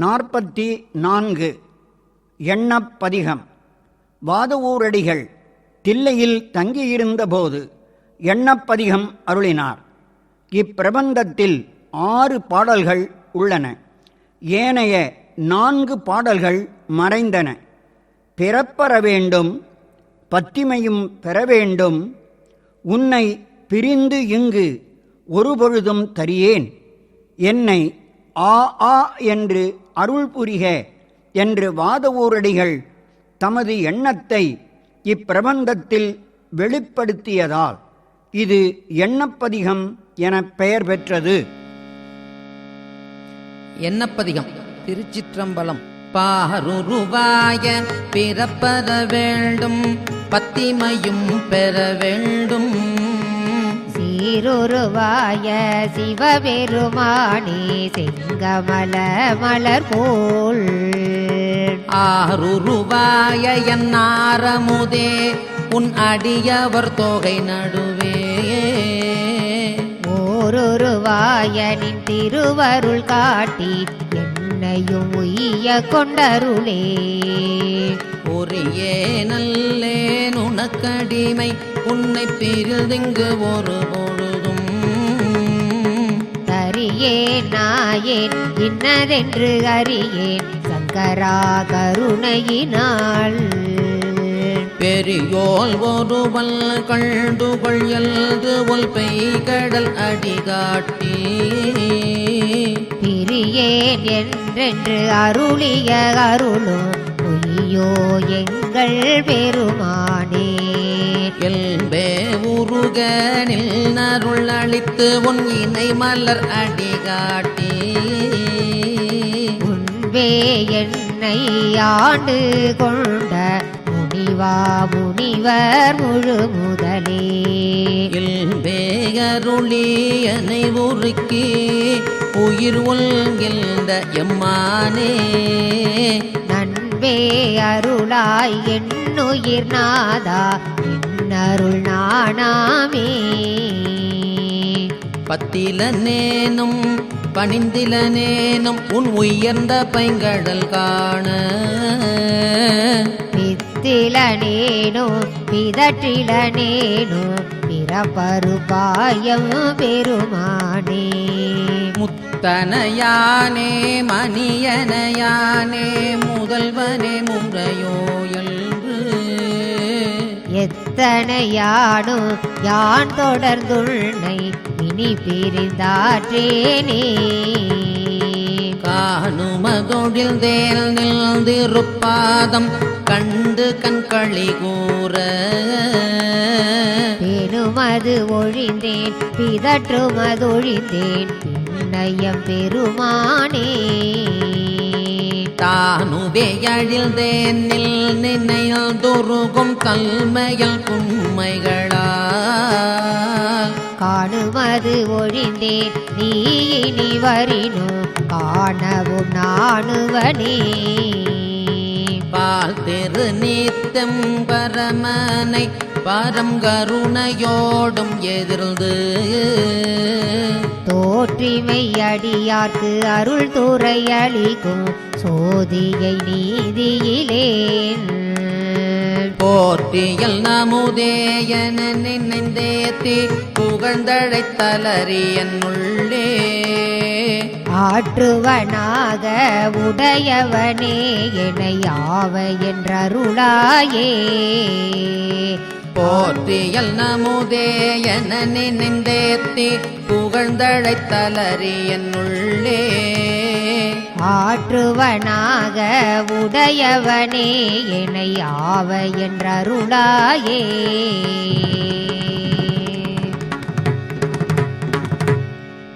நாற்பத்தி நான்கு எண்ணப்பதிகம். வாதவூரடிகள். தில்லையில் தங்கியிருந்தபோது எண்ணப்பதிகம் அருளினார். இப்பிரபந்தத்தில் ஆறு பாடல்கள் உள்ளன. ஏனைய நான்கு பாடல்கள் மறைந்தன. பிறப்பற வேண்டும் பத்திமையும் பெற வேண்டும் உன்னை பிரிந்து இங்கு ஒருபொழுதும் தரியேன். என்னை ஆ ஆ என்று அருள் புரிக என்று வாதவூரடிகள் தமது எண்ணத்தை இப்பிரபந்தத்தில் வெளிப்படுத்தியதால் இது எண்ணப்பதிகம் எனப் பெயர் பெற்றது. எண்ணப்பதிகம். திருச்சிற்றம்பலம். பாருருவாய பிறப்பத வேண்டும் பத்திமையும் பெற வேண்டும். சீருருவாய சிவபெருமானே செங்கமல மலர் போல். ஆருருவாய என்னாரமுதே உன் அடியவர் தொகை நடுவே. ஓருருவாய நின் திருவருள் காட்டி என்னையும் உய்ய கொண்டருளே. ஒரியே நல்லேன் உனக்கடிமை உன்னை பிரிதிங்கு ஒரு பொழுதும் தரியேன் நாயேன் இன்னதென்று அறியேன். சங்கரா கருணையினாள் பெரியோல் ஒருவல் கண்டுகொள் எழுது ஒல் பெய்கடல் அடிகாட்டி. பிரியேன் என்றென்று அருளிய அருளும் பொய்யோ எங்கள் பெருமானே. எல்பே உருக நில் அளித்து உன் இணை மலர் அடிகாட்டி. முன்பே என்னை ஆண்டு கொண்ட முனிவா முனிவர் முழு முதலே எல்பே அருளியனை உருக்கி உயிர் உள்கின்ற எம்மானே. நன்பே அருளாய் என்னுயிர் நாதா என்னருள் நாணாமே பத்திலனேனும் பணிந்திலனேனும் உன் உயர்ந்த பைங்கடல் காண. பித்திலனேனோ பிதற்றிலனேனோ பிறப்பருபாயம் பெருமானே முத்தனையானே மணியனையானே முதல்வனே முறையோ என்று. எத்தனையானோ யான் தொடர்ந்துள்ளை இனி பிரிந்தாற்றேனே. காணுமதொழில் தேல் நில்திருப்பாதம் கண்டு கண்களி கூற. பெணுமது ஒழிந்தேன் பிதற்றுமதொழிந்தேன் பின்னயம் பெருமானே தானுவே அழில்தேனில் நினைல் துருகும் கல்மையல் குண்மைகளால் காணுமது ஒழிந்தேன் நீ இனி வரினோ காணவும் நாணுவனே. பால் திரு நீத்தம் பரமனை பரம் கருணையோடும் எதிர்ந்து தோற்றிமை அடியார்க்கு அருள் துறை அளிக்கும் சோதியை நீதியிலேன். போற்றியல் நமுதேயன நினைந்தேத்தி புகழ்ந்தழைத்தலறி என்னுள்ளே ஆற்றுவனாக உடையவனே என்னை ஆவ என்றருளாயே. போற்றியல் நமுதேயன நினைந்தேத்தி புகழ்ந்தழைத்தலறி என்னுள்ளே. ஆற்றுவனாக உடையவனே என்னை ஆவ என்றருளாயே.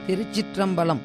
திருச்சிற்றம்பலம்.